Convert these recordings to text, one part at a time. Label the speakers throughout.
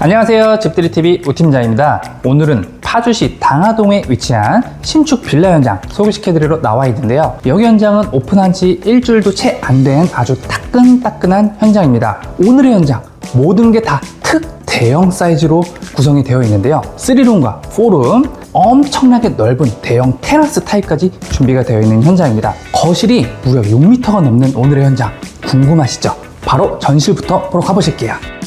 Speaker 1: 안녕하세요. 집들이TV 우팀장입니다. 오늘은 파주시 당하동에 위치한 신축 빌라 현장 소개시켜드리러 나와 있는데요. 여기 현장은 오픈한 지 일주일도 채 안 된 아주 따끈따끈한 현장입니다. 오늘의 현장 모든 게다특 대형 사이즈로 구성이 되어 있는데요. 3룸과 4룸, 엄청나게 넓은 대형 테라스 타입까지 준비가 되어 있는 현장입니다. 거실이 무려 6m가 넘는 오늘의 현장 궁금하시죠? 바로 전실부터 보러 가보실게요.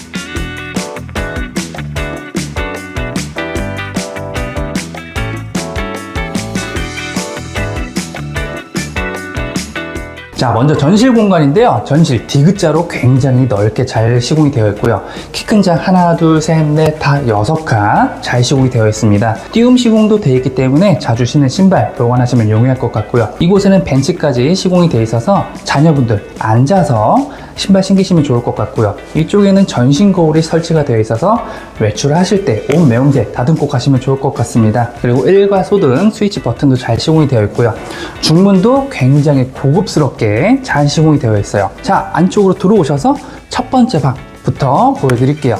Speaker 1: 자, 먼저 전실 공간인데요. 전실 디귿자로 굉장히 넓게 잘 시공이 되어 있고요. 키 큰 장 하나, 둘, 셋, 넷, 다 여섯 칸 잘 시공이 되어 있습니다. 띄움 시공도 되어 있기 때문에 자주 신는 신발 보관하시면 용이할 것 같고요. 이곳에는 벤치까지 시공이 되어 있어서 자녀분들 앉아서 신발 신기시면 좋을 것 같고요. 이쪽에는 전신 거울이 설치가 되어 있어서 외출하실 때 옷 매운제 다듬고 가시면 좋을 것 같습니다. 그리고 일과 소등 스위치 버튼도 잘 시공이 되어 있고요. 중문도 굉장히 고급스럽게 잘 시공이 되어 있어요. 자, 안쪽으로 들어오셔서 첫 번째 방부터 보여드릴게요.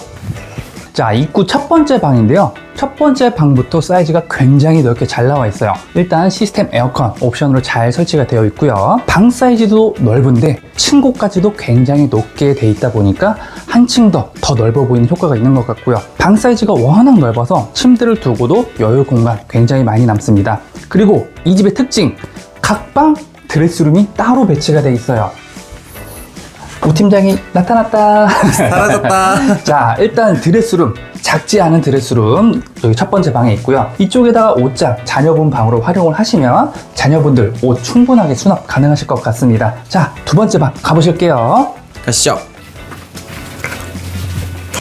Speaker 1: 자, 입구 첫 번째 방인데요. 첫 번째 방부터 사이즈가 굉장히 넓게 잘 나와 있어요. 일단 시스템 에어컨 옵션으로 잘 설치가 되어 있고요. 방 사이즈도 넓은데 층고까지도 굉장히 높게 돼 있다 보니까 한층 더 더 넓어 보이는 효과가 있는 것 같고요. 방 사이즈가 워낙 넓어서 침대를 두고도 여유 공간 굉장히 많이 남습니다. 그리고 이 집의 특징, 각방 드레스룸이 따로 배치가 돼 있어요. 우 팀장이 나타났다.
Speaker 2: 사라졌다.
Speaker 1: 자, 일단 드레스룸. 작지 않은 드레스룸 여기 첫 번째 방에 있고요. 이쪽에다가 옷장 자녀분 방으로 활용을 하시면 자녀분들 옷 충분하게 수납 가능하실 것 같습니다. 자, 두 번째 방 가보실게요.
Speaker 2: 가시죠.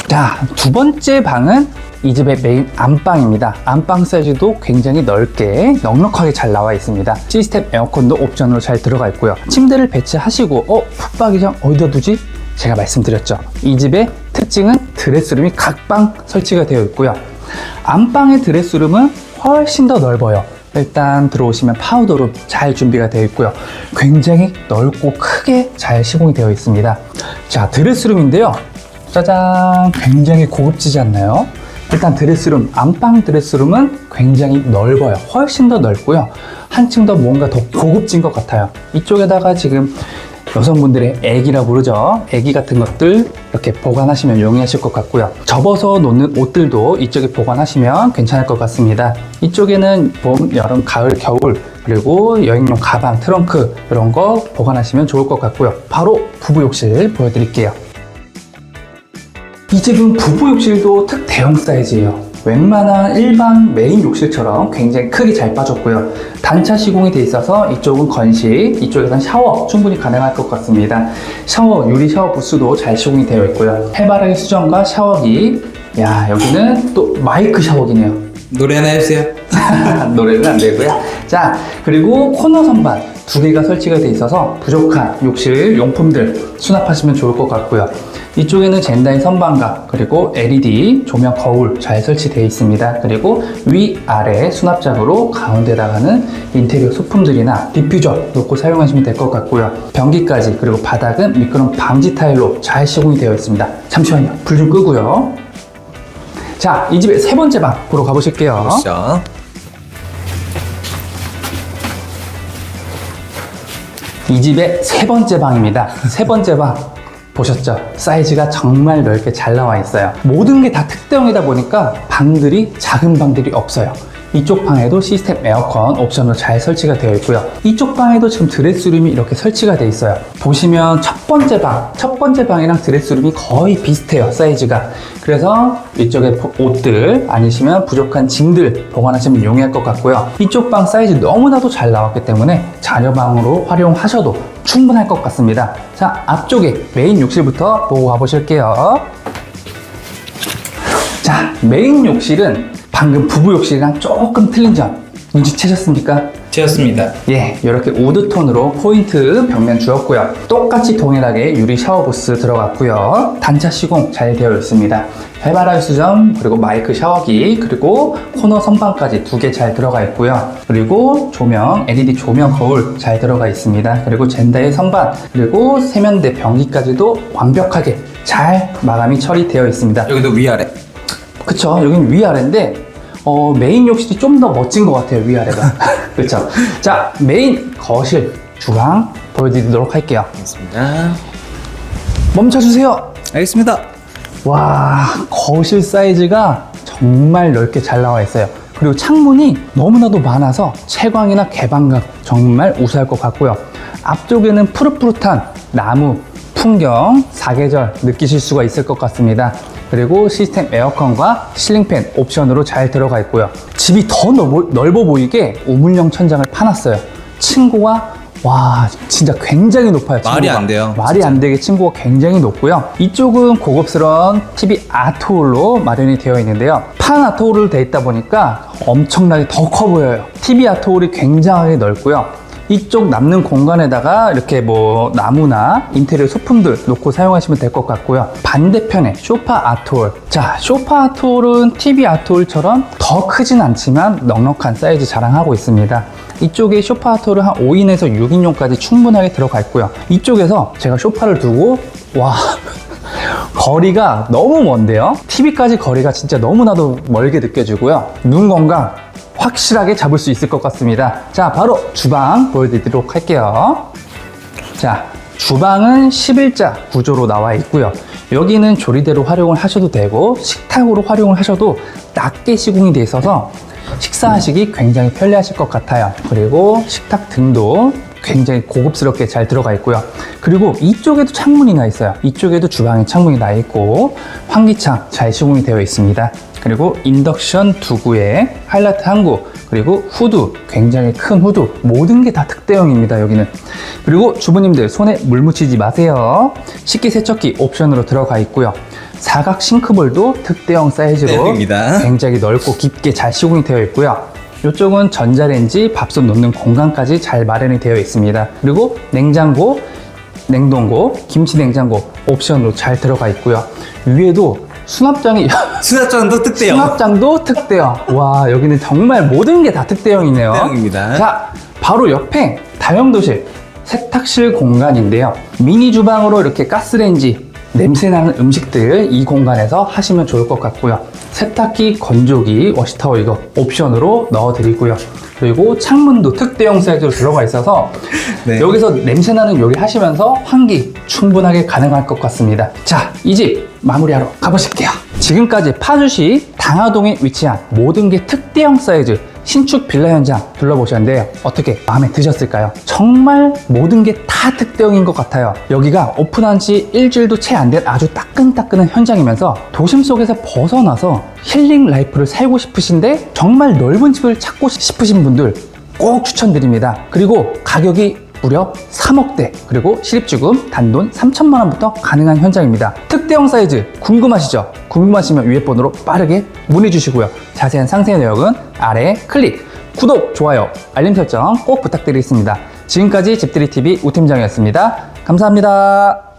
Speaker 1: 자, 두 번째 방은 이 집의 메인 안방입니다. 안방 사이즈도 굉장히 넓게 넉넉하게 잘 나와 있습니다. 시스템 에어컨도 옵션으로 잘 들어가 있고요. 침대를 배치하시고 어 붙박이장 어디다 두지? 제가 말씀드렸죠. 이 집의 특징은 드레스룸이 각 방 설치가 되어 있고요. 안방의 드레스룸은 훨씬 더 넓어요. 일단 들어오시면 파우더룸 잘 준비가 되어 있고요. 굉장히 넓고 크게 잘 시공이 되어 있습니다. 자, 드레스룸인데요. 짜잔! 굉장히 고급지지 않나요? 일단 드레스룸, 안방 드레스룸은 굉장히 넓어요. 훨씬 더 넓고요. 한층 더 뭔가 더 고급진 것 같아요. 이쪽에다가 지금 여성분들의 애기라 부르죠. 애기 같은 것들 이렇게 보관하시면 용이하실 것 같고요. 접어서 놓는 옷들도 이쪽에 보관하시면 괜찮을 것 같습니다. 이쪽에는 봄, 여름, 가을, 겨울 그리고 여행용 가방, 트렁크 이런 거 보관하시면 좋을 것 같고요. 바로 부부 욕실 보여드릴게요. 이 집은 부부 욕실도 특 대형 사이즈예요. 웬만한 일반 메인 욕실처럼 굉장히 크게 잘 빠졌고요. 단차 시공이 돼 있어서 이쪽은 건식, 이쪽에선 샤워 충분히 가능할 것 같습니다. 샤워, 유리 샤워 부스도 잘 시공이 되어 있고요. 해바라기 수정과 샤워기. 야, 여기는 또 마이크 샤워기네요.
Speaker 2: 노래 하나 해주세요.
Speaker 1: 노래는 안 되고요. 자, 그리고 코너 선반 두 개가 설치가 돼 있어서 부족한 욕실 용품들 수납하시면 좋을 것 같고요. 이쪽에는 젠다이 선반과 그리고 LED 조명 거울 잘 설치되어 있습니다. 그리고 위아래 수납장으로 가운데다가는 인테리어 소품들이나 디퓨저 놓고 사용하시면 될 것 같고요. 변기까지 그리고 바닥은 미끄럼 방지 타일로 잘 시공이 되어 있습니다. 잠시만요. 불 좀 끄고요. 자, 이 집의 세 번째 방 보러 가보실게요.
Speaker 2: 가시죠.
Speaker 1: 이 집의 세 번째 방입니다. 세 번째 방. 보셨죠? 사이즈가 정말 넓게 잘 나와 있어요. 모든 게 다 특대형이다 보니까 방들이 작은 방들이 없어요. 이쪽 방에도 시스템 에어컨 옵션으로 잘 설치가 되어 있고요. 이쪽 방에도 지금 드레스룸이 이렇게 설치가 되어 있어요. 보시면 첫 번째 방, 첫 번째 방이랑 드레스룸이 거의 비슷해요, 사이즈가. 그래서 이쪽에 옷들 아니시면 부족한 짐들 보관하시면 용이할 것 같고요. 이쪽 방 사이즈 너무나도 잘 나왔기 때문에 자녀 방으로 활용하셔도 충분할 것 같습니다. 자, 앞쪽에 메인 욕실부터 보고 가보실게요. 자, 메인 욕실은 방금 부부 욕실이랑 조금 틀린 점 눈치채셨습니까?
Speaker 2: 채웠습니다.
Speaker 1: 예, 이렇게 우드톤으로 포인트 벽면 주었고요. 똑같이 동일하게 유리 샤워 부스 들어갔고요. 단차 시공 잘 되어 있습니다. 해바라기 수정, 그리고 마이크 샤워기, 그리고 코너 선반까지 두 개 잘 들어가 있고요. 그리고 조명, LED 조명 거울 잘 들어가 있습니다. 그리고 젠다의 선반, 그리고 세면대 변기까지도 완벽하게 잘 마감이 처리되어 있습니다.
Speaker 2: 여기도 위아래.
Speaker 1: 그쵸. 여긴 위아래인데, 어, 메인 욕실이 좀 더 멋진 것 같아요, 위아래가. 그쵸. 자, 메인 거실, 주방 보여드리도록 할게요.
Speaker 2: 알겠습니다.
Speaker 1: 멈춰주세요.
Speaker 2: 알겠습니다.
Speaker 1: 와, 거실 사이즈가 정말 넓게 잘 나와 있어요. 그리고 창문이 너무나도 많아서 채광이나 개방감 정말 우수할 것 같고요. 앞쪽에는 푸릇푸릇한 나무, 풍경, 사계절 느끼실 수가 있을 것 같습니다. 그리고 시스템 에어컨과 실링팬 옵션으로 잘 들어가 있고요. 집이 더 넓어, 넓어 보이게 우물형 천장을 파놨어요. 층고가 와 진짜 굉장히 높아요.
Speaker 2: 말이. 안 돼요,
Speaker 1: 말이 안 되게 층고가 굉장히 높고요. 이쪽은 고급스러운 TV 아트홀로 마련이 되어 있는데요. 판 아트홀로 되어 있다 보니까 엄청나게 더 커 보여요. TV 아트홀이 굉장하게 넓고요. 이쪽 남는 공간에다가 이렇게 뭐 나무나 인테리어 소품들 놓고 사용하시면 될 것 같고요. 반대편에 쇼파 아트홀. 자, 쇼파 아트홀은 TV 아트홀처럼 더 크진 않지만 넉넉한 사이즈 자랑하고 있습니다. 이쪽에 쇼파 아트홀은 한 5인에서 6인용까지 충분하게 들어가 있고요. 이쪽에서 제가 쇼파를 두고 와 거리가 너무 먼데요. TV까지 거리가 진짜 너무나도 멀게 느껴지고요. 눈 건강 확실하게 잡을 수 있을 것 같습니다. 자, 바로 주방 보여드리도록 할게요. 자, 주방은 11자 구조로 나와 있고요. 여기는 조리대로 활용을 하셔도 되고 식탁으로 활용을 하셔도 낮게 시공이 돼 있어서 식사하시기 굉장히 편리하실 것 같아요. 그리고 식탁 등도 굉장히 고급스럽게 잘 들어가 있고요. 그리고 이쪽에도 창문이 나 있어요. 이쪽에도 주방에 창문이 나 있고 환기창 잘 시공이 되어 있습니다. 그리고 인덕션 두 구에 하이라이트 한 구, 그리고 후드, 굉장히 큰 후드, 모든 게 다 특대형입니다, 여기는. 그리고 주부님들 손에 물 묻히지 마세요. 식기 세척기 옵션으로 들어가 있고요. 사각 싱크볼도 특대형 사이즈로
Speaker 2: 특대형입니다.
Speaker 1: 굉장히 넓고 깊게 잘 시공이 되어 있고요. 이쪽은 전자레인지, 밥솥 놓는 공간까지 잘 마련이 되어 있습니다. 그리고 냉장고, 냉동고, 김치 냉장고 옵션으로 잘 들어가 있고요. 위에도 수납장이
Speaker 2: 수납장도 특대형.
Speaker 1: 수납장도 특대형. 와, 여기는 정말 모든 게 다 특대형이네요.
Speaker 2: 특대형입니다.
Speaker 1: 자, 바로 옆에 다용도실 세탁실 공간인데요. 미니 주방으로 이렇게 가스레인지 냄새나는 음식들 이 공간에서 하시면 좋을 것 같고요. 세탁기, 건조기, 워시타워 이거 옵션으로 넣어드리고요. 그리고 창문도 특대형 사이즈로 들어가 있어서
Speaker 2: 네.
Speaker 1: 여기서 냄새나는 요리 하시면서 환기 충분하게 가능할 것 같습니다. 자, 이 집 마무리하러 가보실게요. 지금까지 파주시 당하동에 위치한 모든 게 특대형 사이즈 신축 빌라 현장 둘러보셨는데요. 어떻게 마음에 드셨을까요? 정말 모든 게 다 특대형인 것 같아요. 여기가 오픈한 지 일주일도 채 안 된 아주 따끈따끈한 현장이면서 도심 속에서 벗어나서 힐링 라이프를 살고 싶으신데 정말 넓은 집을 찾고 싶으신 분들 꼭 추천드립니다. 그리고 가격이 무려 3억대 그리고 실입주금 단돈 3천만 원부터 가능한 현장입니다. 특대형 사이즈 궁금하시죠? 궁금하시면 위에 번호로 빠르게 문의 주시고요. 자세한 상세 내역은 아래 클릭, 구독, 좋아요, 알림 설정 꼭 부탁드리겠습니다. 지금까지 집들이TV 우팀장이었습니다. 감사합니다.